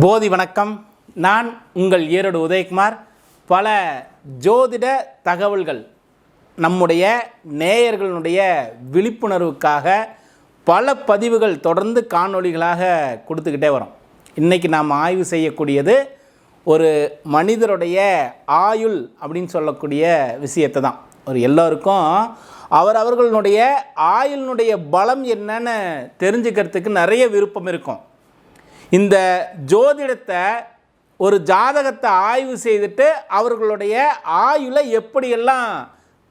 போதி வணக்கம். நான் உங்கள் ஈரோடு உதயகுமார். பல ஜோதிட தகவல்கள் நம்முடைய நேயர்களுடைய விழிப்புணர்வுக்காக பல பதிவுகள் தொடர்ந்து காணொளிகளாக கொடுத்துக்கிட்டே வரோம். இன்றைக்கி நாம் ஆய்வு செய்யக்கூடியது ஒரு மனிதருடைய ஆயுள் அப்படின்னு சொல்லக்கூடிய விஷயத்தை தான். ஒரு எல்லோருக்கும் அவர் அவர்களுடைய ஆயுளினுடைய பலம் என்னன்னு தெரிஞ்சுக்கிறதுக்கு நிறைய விருப்பம் இருக்கும். இந்த ஜோதிடத்தை ஒரு ஜாதகத்தை ஆய்வு செய்துட்டு அவர்களுடைய ஆயுளை எப்படியெல்லாம்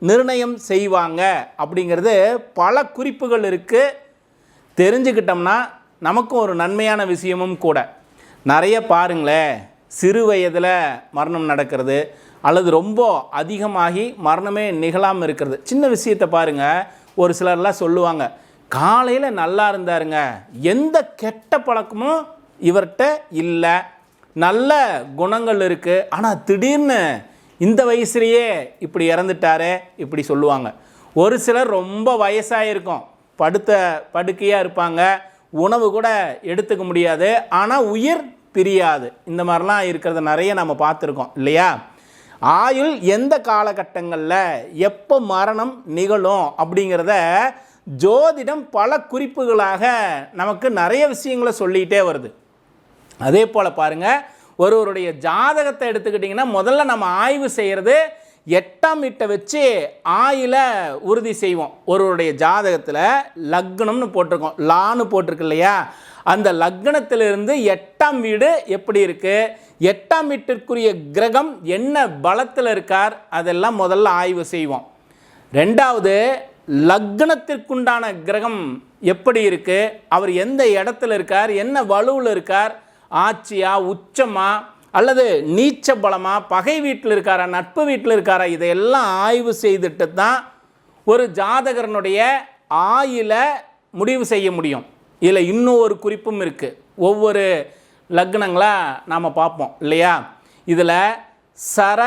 நிர்ணயம் செய்வாங்க அப்படிங்கிறது பல குறிப்புகள் இருக்குது தெரிஞ்சுக்கிட்டோம்னா நமக்கும் ஒரு நன்மையான விஷயமும் கூட. நிறைய பாருங்களேன் சிறு வயதில் மரணம் நடக்கிறது அல்லது ரொம்ப அதிகமாகி மரணமே நிகழாமல் இருக்கிறது. சின்ன விஷயத்தை பாருங்கள் ஒரு சிலர்லாம் சொல்லுவாங்க காலையில் நல்லா இருந்தாருங்க எந்த கெட்ட பழக்கமும் இவர்கிட்ட இல்லை. நல்ல குணங்கள் இருக்குது ஆனால் திடீர்னு இந்த வயசுலேயே இப்படி இறந்துட்டாரே இப்படி சொல்லுவாங்க. ஒரு சிலர் ரொம்ப வயசாகிருக்கும் படுத்த படுக்கையாக இருப்பாங்க. உணவு கூட எடுத்துக்க முடியாது. ஆனால் உயிர் பிரியாது. இந்த மாதிரிலாம் இருக்கிறத நிறைய நம்ம பார்த்துருக்கோம். இல்லையா? ஆயுள் எந்த காலகட்டங்களில் எப்போ மரணம் நிகழும் அப்படிங்கிறத ஜோதிடம் பல குறிப்புகளாக நமக்கு நிறைய விஷயங்களை சொல்லிகிட்டே வருது. அதே போல் பாருங்கள் ஒருவருடைய ஜாதகத்தை எடுத்துக்கிட்டிங்கன்னா முதல்ல நம்ம ஆய்வு செய்கிறது எட்டாம் வீட்டை வச்சு ஆயில உறுதி செய்வோம். ஒருவருடைய ஜாதகத்தில் லக்னம்னு போட்டிருக்கோம். லான்னு போட்டிருக்கு இல்லையா? அந்த லக்னத்திலிருந்து எட்டாம் வீடு எப்படி இருக்குது எட்டாம் வீட்டிற்குரிய கிரகம் என்ன பலத்தில் இருக்கார்? அதெல்லாம் முதல்ல ஆய்வு செய்வோம். ரெண்டாவது லக்னத்திற்குண்டான கிரகம் எப்படி இருக்குது அவர் எந்த இடத்துல இருக்கார்? என்ன வலுவில் இருக்கார்? ஆட்சியா உச்சமா அல்லது நீச்ச பலமா பகை வீட்டில் இருக்காரா நட்பு வீட்டில் இருக்காரா இதையெல்லாம் ஆய்வு செய்துட்டு தான் ஒரு ஜாதகரனுடைய ஆயில முடிவு செய்ய முடியும். இதில் இன்னும் ஒரு குறிப்பும் இருக்குது ஒவ்வொரு லக்னங்களாக நாம் பார்ப்போம் இல்லையா? இதில் சர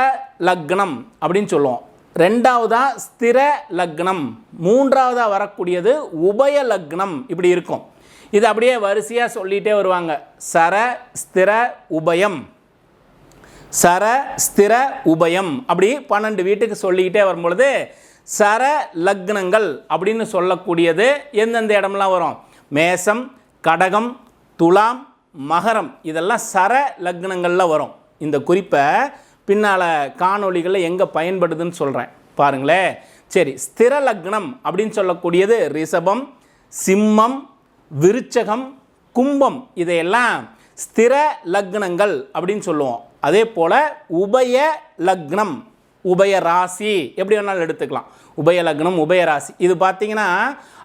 லக்னம் அப்படின்னு சொல்லுவோம். ரெண்டாவதாக ஸ்திர லக்னம் மூன்றாவதாக வரக்கூடியது உபய லக்னம் இப்படி இருக்கும். இது அப்படியே வரிசையாக சொல்லிகிட்டே வருவாங்க. சர ஸ்திர உபயம். சர ஸ்திர உபயம். அப்படி பன்னெண்டு வீட்டுக்கு சொல்லிக்கிட்டே வரும்பொழுது சர லக்னங்கள் அப்படின்னு சொல்லக்கூடியது எந்தெந்த இடம்லாம் வரும்? மேசம் கடகம் துலாம் மகரம். இதெல்லாம் சர லக்னங்களில் வரும். இந்த குறிப்பை பின்னால் காணொளிகளில் எங்கே பயன்படுதுன்னு சொல்கிறேன் பாருங்களேன். சரி ஸ்திர லக்னம் அப்படின்னு சொல்லக்கூடியது ரிஷபம் சிம்மம் விருச்சகம் கும்பம் இதையெல்லாம் ஸ்திர லக்னங்கள் அப்படின்னு சொல்லுவோம். அதே போல் உபய லக்னம் உபய ராசி எப்படி வேணாலும் எடுத்துக்கலாம். உபய லக்னம் உபய ராசி. இது பார்த்திங்கன்னா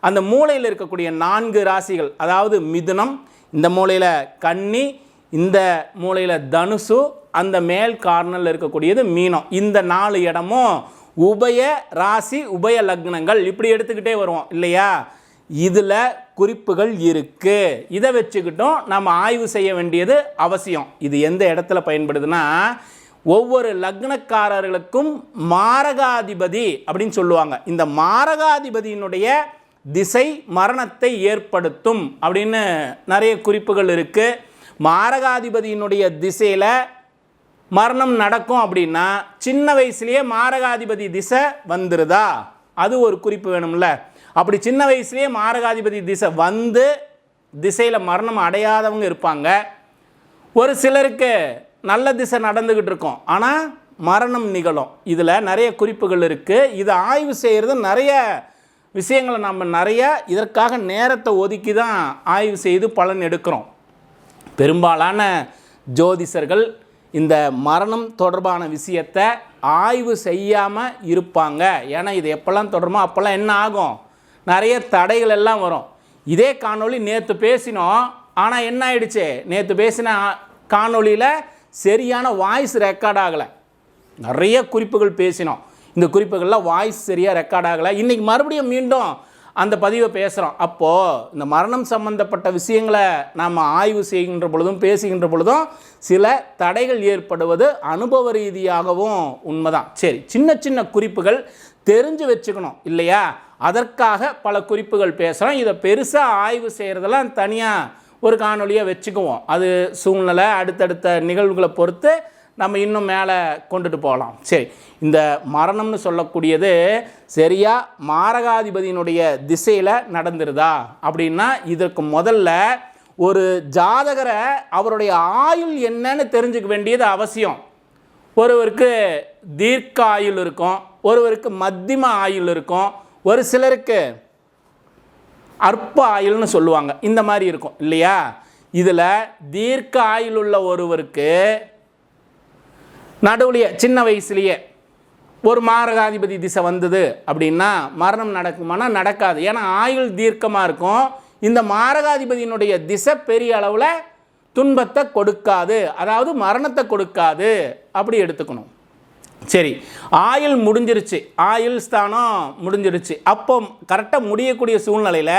அந்த மூலையில் இருக்கக்கூடிய நான்கு ராசிகள். அதாவது மிதுனம் இந்த மூலையில் கன்னி இந்த மூலையில் தனுசு அந்த மேல் கார்னரில் இருக்கக்கூடியது மீனம். இந்த நாலு இடமும் உபய ராசி உபய லக்னங்கள். இப்படி எடுத்துக்கிட்டே வருவோம். இல்லையா? இதில் குறிப்புகள் இருக்குது இதை வச்சுக்கிட்டும் நம்ம ஆய்வு செய்ய வேண்டியது அவசியம். இது எந்த இடத்துல பயன்படுதுன்னா ஒவ்வொரு லக்னக்காரர்களுக்கும் மாரகாதிபதி அப்படின்னு சொல்லுவாங்க. இந்த மாரகாதிபதியினுடைய திசை மரணத்தை ஏற்படுத்தும் அப்படின்னு நிறைய குறிப்புகள் இருக்குது மாரகாதிபதியினுடைய திசையில் மரணம் நடக்கும் அப்படின்னா சின்ன வயசுலேயே மாரகாதிபதி திசை வந்துருதா? அது ஒரு குறிப்பு வேணும்ல. அப்படி சின்ன வயசுலேயே மாரகாதிபதி திசை வந்து திசையில் மரணம் அடையாதவங்க இருப்பாங்க. ஒரு சிலருக்கு நல்ல திசை நடந்துக்கிட்டு இருக்கும். ஆனால் மரணம் நிகழும். இதில் நிறைய குறிப்புகள் இருக்குது இதை ஆய்வு செய்கிறது நிறைய விஷயங்களை நம்ம நிறைய இதற்காக நேரத்தை ஒதுக்கி தான் ஆய்வு செய்து பலன் எடுக்கிறோம். பெரும்பாலான ஜோதிஷர்கள் இந்த மரணம் தொடர்பான விஷயத்தை ஆய்வு செய்யாமல் இருப்பாங்க. ஏன்னா இது எப்போல்லாம் தொடருமோ அப்போல்லாம் என்ன ஆகும்? நிறைய தடைகள் எல்லாம் வரும். இதே காணொளி நேற்று பேசினோம். ஆனால் என்ன ஆயிடுச்சு? நேற்று பேசின காணொளியில் சரியான வாய்ஸ் ரெக்கார்ட் ஆகலை. நிறைய குறிப்புகள் பேசினோம். இந்த குறிப்புகள்லாம் வாய்ஸ் சரியாக ரெக்கார்ட் ஆகலை. இன்றைக்கி மறுபடியும் மீண்டும் அந்த பதிவை பேசுகிறோம் அப்போது இந்த மரணம் சம்பந்தப்பட்ட விஷயங்களை நாம் ஆய்வு செய்கின்ற பொழுதும் பேசுகின்ற பொழுதும் சில தடைகள் ஏற்படுவது அனுபவ ரீதியாகவும் உண்மைதான். சரி சின்ன சின்ன குறிப்புகள் தெரிஞ்சு வச்சுக்கணும் இல்லையா? அதற்காக பல குறிப்புகள் பேசுகிறோம் இதை பெருசாக ஆய்வு செய்கிறதெல்லாம் தனியாக ஒரு காணொலியை வச்சுக்குவோம். அது சூழ்நிலை அடுத்தடுத்த நிகழ்வுகளை பொறுத்து நம்ம இன்னும் மேலே கொண்டுட்டு போகலாம். சரி இந்த மரணம்னு சொல்லக்கூடியது சரியாக மாரகாதிபதியினுடைய திசையில் நடந்துருதா? அப்படின்னா இதற்கு முதல்ல ஒரு ஜாதகரை அவருடைய ஆயுள் என்னன்னு தெரிஞ்சுக்க வேண்டியது அவசியம். ஒருவருக்கு தீர்க்க ஆயுள் இருக்கும் ஒருவருக்கு மத்தியம ஆயுள் இருக்கும் ஒரு சிலருக்கு அற்ப ஆயுள்னு சொல்லுவாங்க. இந்த மாதிரி இருக்கும் இல்லையா? இதில் தீர்க்க ஆயுள் உள்ள ஒருவருக்கு நடுவுலையே சின்ன வயசுலேயே ஒரு மாரகாதிபதி திசை வந்தது அப்படின்னா மரணம் நடக்குமானா நடக்காது. ஏன்னா ஆயுள் தீர்க்கமாக இருக்கும். இந்த மாரகாதிபதியினுடைய திசை பெரிய அளவில் துன்பத்தை கொடுக்காது. அதாவது மரணத்தை கொடுக்காது. அப்படி எடுத்துக்கணும். சரி ஆயுள் முடிஞ்சிருச்சு. ஆயுள் ஸ்தானம் முடிஞ்சிருச்சு. அப்போ கரெக்டாக முடியக்கூடிய சூழ்நிலையில்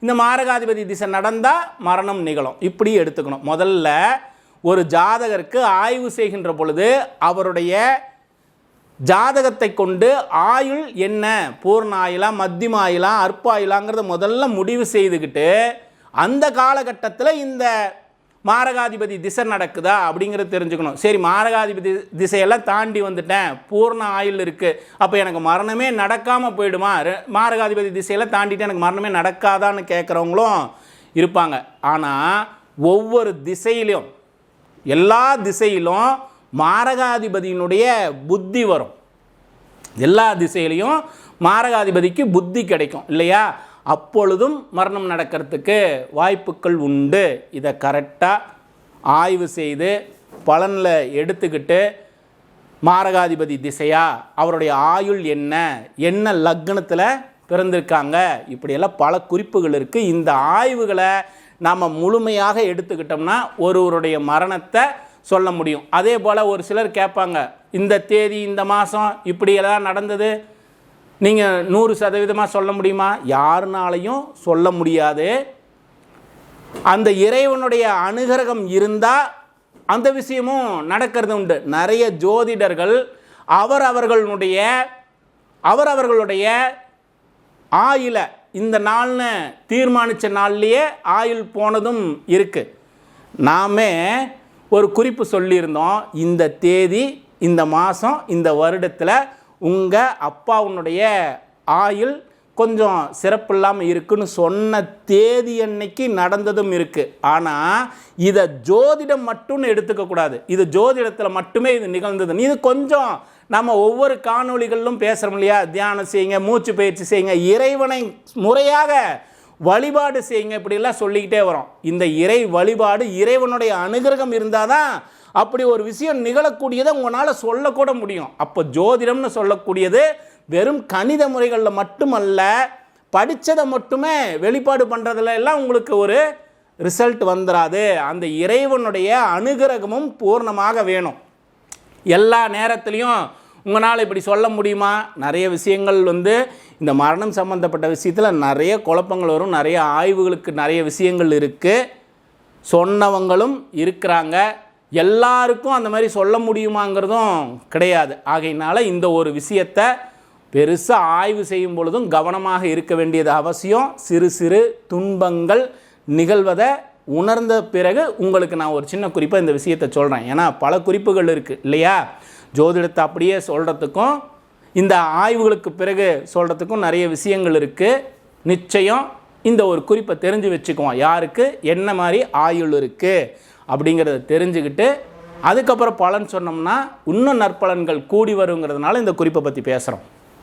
இந்த மாரகாதிபதி திசை நடந்தால் மரணம் நிகழும். இப்படி எடுத்துக்கணும். முதல்ல ஒரு ஜாதகருக்கு ஆய்வு செய்கின்ற பொழுது அவருடைய ஜாதகத்தை கொண்டு ஆயுள் என்ன? பூர்ண ஆயுளா மத்தியம ஆயுளா அற்ப ஆயுளாங்கிறத முதல்ல முடிவு செய்துக்கிட்டு அந்த காலகட்டத்தில் இந்த மாரகாதிபதி திசை நடக்குதா அப்படிங்கிறத தெரிஞ்சுக்கணும். சரி மாரகாதிபதி திசையெல்லாம் தாண்டி வந்துட்டேன். பூர்ண ஆயுள் இருக்குது அப்போ எனக்கு மரணமே நடக்காமல் போயிடுமா? மாரகாதிபதி திசையெல்லாம் தாண்டிட்டு எனக்கு மரணமே நடக்காதான்னு கேட்குறவங்களும் இருப்பாங்க. ஆனால் ஒவ்வொரு திசையிலும் எல்லா திசையிலும் மாரகாதிபதியினுடைய புத்தி வரும். எல்லா திசையிலையும் மாரகாதிபதிக்கு புத்தி கிடைக்கும். இல்லையா? அப்பொழுதும் மரணம் நடக்கிறதுக்கு வாய்ப்புகள் உண்டு. இதை கரெக்டாக ஆய்வு செய்து பலனில் எடுத்துக்கிட்டு மாரகாதிபதி திசையா அவருடைய ஆயுள் என்ன என்ன லக்னத்தில் பிறந்திருக்காங்க இப்படியெல்லாம் பல குறிப்புகள் இருக்குது இந்த ஆய்வுகளை நாம் முழுமையாக எடுத்துக்கிட்டோம்னா ஒருவருடைய மரணத்தை சொல்ல முடியும். அதே போல் ஒரு சிலர் கேட்பாங்க இந்த தேதி இந்த மாதம் இப்படியெல்லாம் நடந்தது நீங்கள் நூறு சதவீதமாக சொல்ல முடியுமா? யாருனாலையும் சொல்ல முடியாது. அந்த இறைவனுடைய அனுகிரகம் இருந்தால் அந்த விஷயமும் நடக்கிறது உண்டு. நிறைய ஜோதிடர்கள் அவர் அவர்களுடைய அவர் அவர்களுடைய ஆயில இந்த நாள்னு தீர்மானித்த நாள்லேயே ஆயுள் போனதும் இருக்குது நாமே ஒரு குறிப்பு சொல்லியிருந்தோம். இந்த தேதி இந்த மாதம் இந்த வருடத்தில் உங்கள் அப்பாவுனுடைய ஆயுள் கொஞ்சம் சிறப்பில்லாமல் இருக்குன்னு சொன்ன தேதி அன்னைக்கு நடந்ததும் இருக்குது ஆனால் இதை ஜோதிடம் மட்டும்னு எடுத்துக்கக்கூடாது இது ஜோதிடத்தில் மட்டுமே இது நிகழ்ந்தது இது கொஞ்சம் நம்ம ஒவ்வொரு காணொளிகளிலும் பேசுகிறோம் இல்லையா? தியானம் செய்யுங்க மூச்சு பயிற்சி செய்யுங்க இறைவனை முறையாக வழிபாடு செய்யுங்க இப்படிலாம் சொல்லிக்கிட்டே வரோம். இந்த இறை வழிபாடு இறைவனுடைய அனுகிரகம் இருந்தால் தான் அப்படி ஒரு விஷயம் நிகழக்கூடியதை உங்களால் சொல்லக்கூட முடியும். அப்போ ஜோதிடம்னு சொல்லக்கூடியது வெறும் கணித முறைகளில் மட்டுமல்ல படித்ததை மட்டுமே வெளிப்பாடு பண்ணுறதுல எல்லாம் உங்களுக்கு ஒரு ரிசல்ட் வந்துடாது அந்த இறைவனுடைய அனுகிரகமும் பூர்ணமாக வேணும். எல்லா நேரத்துலையும் உங்களால் இப்படி சொல்ல முடியுமா? நிறைய விஷயங்கள் வந்து இந்த மரணம் சம்மந்தப்பட்ட விஷயத்தில் நிறைய குழப்பங்கள் வரும். நிறைய ஆய்வுகளுக்கு நிறைய விஷயங்கள் இருக்குது சொன்னவங்களும் இருக்கிறாங்க. எல்லாருக்கும் அந்த மாதிரி சொல்ல முடியுமாங்கிறதும் கிடையாது. ஆகையினால இந்த ஒரு விஷயத்தை பெருசாக ஆய்வு செய்யும் பொழுதும் கவனமாக இருக்க வேண்டியது அவசியம். சிறு சிறு துன்பங்கள் நிகழ்வதை உணர்ந்த பிறகு உங்களுக்கு நான் ஒரு சின்ன குறிப்பாக இந்த விஷயத்தை சொல்கிறேன் ஏன்னா பல குறிப்புகள் இருக்குது இல்லையா? ஜோதிடத்தை அப்படியே சொல்கிறதுக்கும் இந்த ஆய்வுகளுக்கு பிறகு சொல்கிறதுக்கும் நிறைய விஷயங்கள் இருக்குது நிச்சயம் இந்த ஒரு குறிப்பை தெரிஞ்சு வச்சுக்குவோம். யாருக்கு? என்ன மாதிரி ஆயுள் இருக்குது அப்படிங்கிறத தெரிஞ்சுக்கிட்டு அதுக்கப்புறம் பலன் சொன்னோம்னா இன்னும் நற்பலன்கள் கூடி வருங்கிறதுனால இந்த குறிப்பை பற்றி பேசுகிறோம்